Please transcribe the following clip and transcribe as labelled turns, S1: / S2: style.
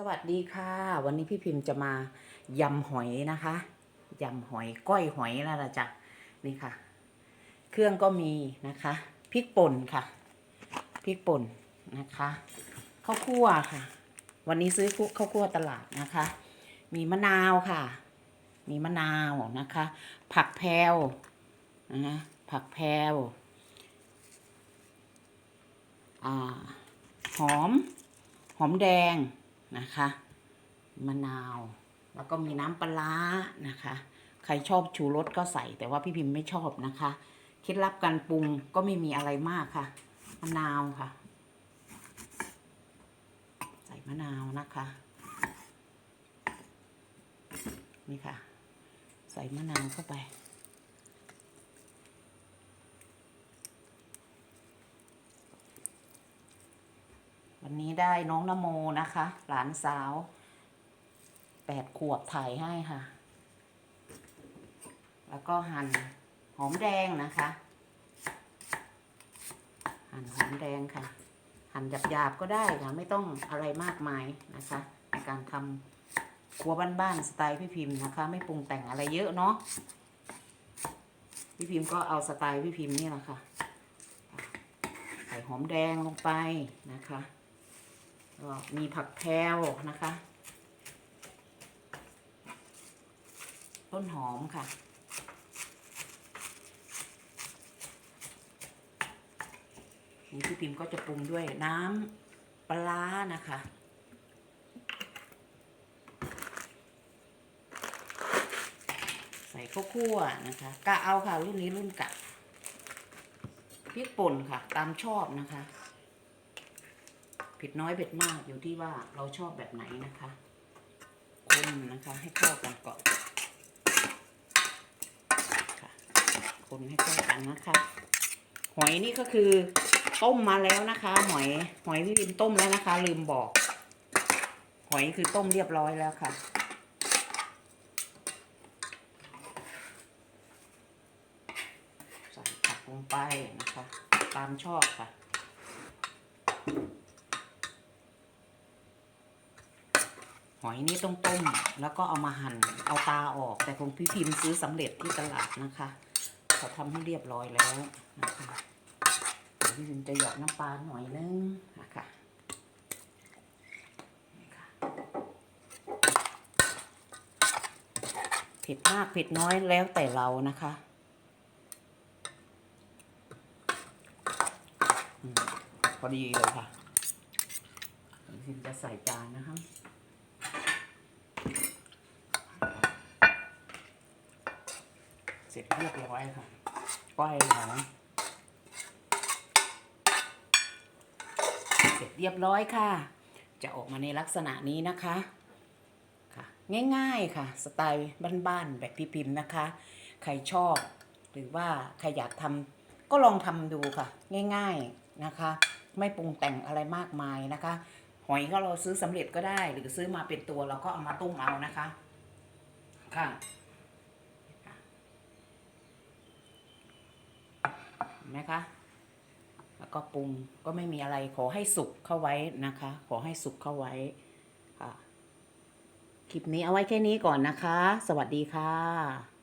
S1: สวัสดีค่ะ วันนี้พี่พิมพ์จะมายำหอยนะคะยำหอยก้อยหอยแล้วล่ะจ้ะนี่ค่ะ เครื่องก็มีนะคะพริกป่นค่ะพริกป่นนะคะข้าวคั่วค่ะ วันนี้ซื้อข้าวคั่วตลาดนะคะ มีมะนาวค่ะ มีมะนาวนะคะ ผักแพรวนะผักแพรวอ่าหอม หอมแดง นะคะ มะนาว แล้วก็มีน้ำปลานะคะ ใครชอบชูรสก็ใส่แต่ว่าพี่พิมพ์ไม่ชอบนะคะเคล็ดลับการปรุงก็ไม่มีอะไรมากค่ะ มะนาวค่ะ ใส่มะนาวนะคะนี่ค่ะ ใส่มะนาวเข้าไป วันนี้ได้น้องนโมนะคะ หลานสาวแปดขวบถ่ายให้ค่ะ แล้วก็หั่นหอมแดงนะคะ หั่นหอมแดงค่ะ หั่นหยาบๆก็ได้ค่ะ ไม่ต้องอะไรมากมายนะคะในการทำครัวบ้านๆสไตล์พี่พิมพ์นะคะ ไม่ปรุงแต่งอะไรเยอะเนาะพี่พิมพ์ก็เอาสไตล์พี่พิมพ์นี่แหละค่ะ ใส่หอมแดงลงไปนะคะ ก็มีผักแพรวนะคะ ต้นหอมค่ะ นี่พี่พิมพ์ก็จะปรุงด้วยน้ำปลาร้านะคะใส่ข้าวคั่วนะคะกะเอาค่ะรุ่นนี้รุ่นกะพริกป่นค่ะ ตามชอบนะคะ เผ็ดน้อยเผ็ดมากอยู่ที่ว่าเราชอบแบบไหนนะคะ คนนะคะให้เข้ากันก่อนค่ะ คนให้เข้ากันนะคะ หอยนี่ก็คือต้มมาแล้วนะคะ หอยหอยพี่พิมต้มแล้วนะคะ ลืมบอก หอยคือต้มเรียบร้อยแล้วค่ะใส่ผักลงไปนะคะ ตามชอบค่ะ หอยนี่ต้องต้มแล้วก็เอามาหั่นเอาตาออก แต่ของพี่พิมพ์ซื้อสำเร็จที่ตลาดนะคะเขาทำให้เรียบร้อยแล้วนะคะพี่พิมพ์จะหยอดน้ำปลาหน่อยนึงนะคะเผ็ดมากเผ็ดน้อยแล้วแต่เรานะคะพอดีเลยค่ะเดี๋ยวพิมพ์จะใส่จานนะคะ เรียบร้อยค่ะก้อยหอยเสร็จเรียบร้อยค่ะ จะออกมาในลักษณะนี้นะคะค่ะ ง่ายๆค่ะ สไตล์บ้านๆแบบพี่พิมพ์นะคะ ใครชอบ หรือว่าใครอยากทำก็ลองทำดูค่ะ ง่ายๆนะคะ ไม่ปรุงแต่งอะไรมากมายนะคะหอยก็เราซื้อสำเร็จก็ได้ หรือซื้อมาเป็นตัวเราก็เอามาต้มเอานะคะ ค่ะ เห็ นไหมคะ แล้วก็ปรุงก็ไม่มีอะไรขอให้สุกเข้าไว้นะคะ ขอให้สุกเข้าไว้ค่ะ คลิปนี้เอาไว้แค่นี้ก่อนนะคะ สวัสดีค่ะ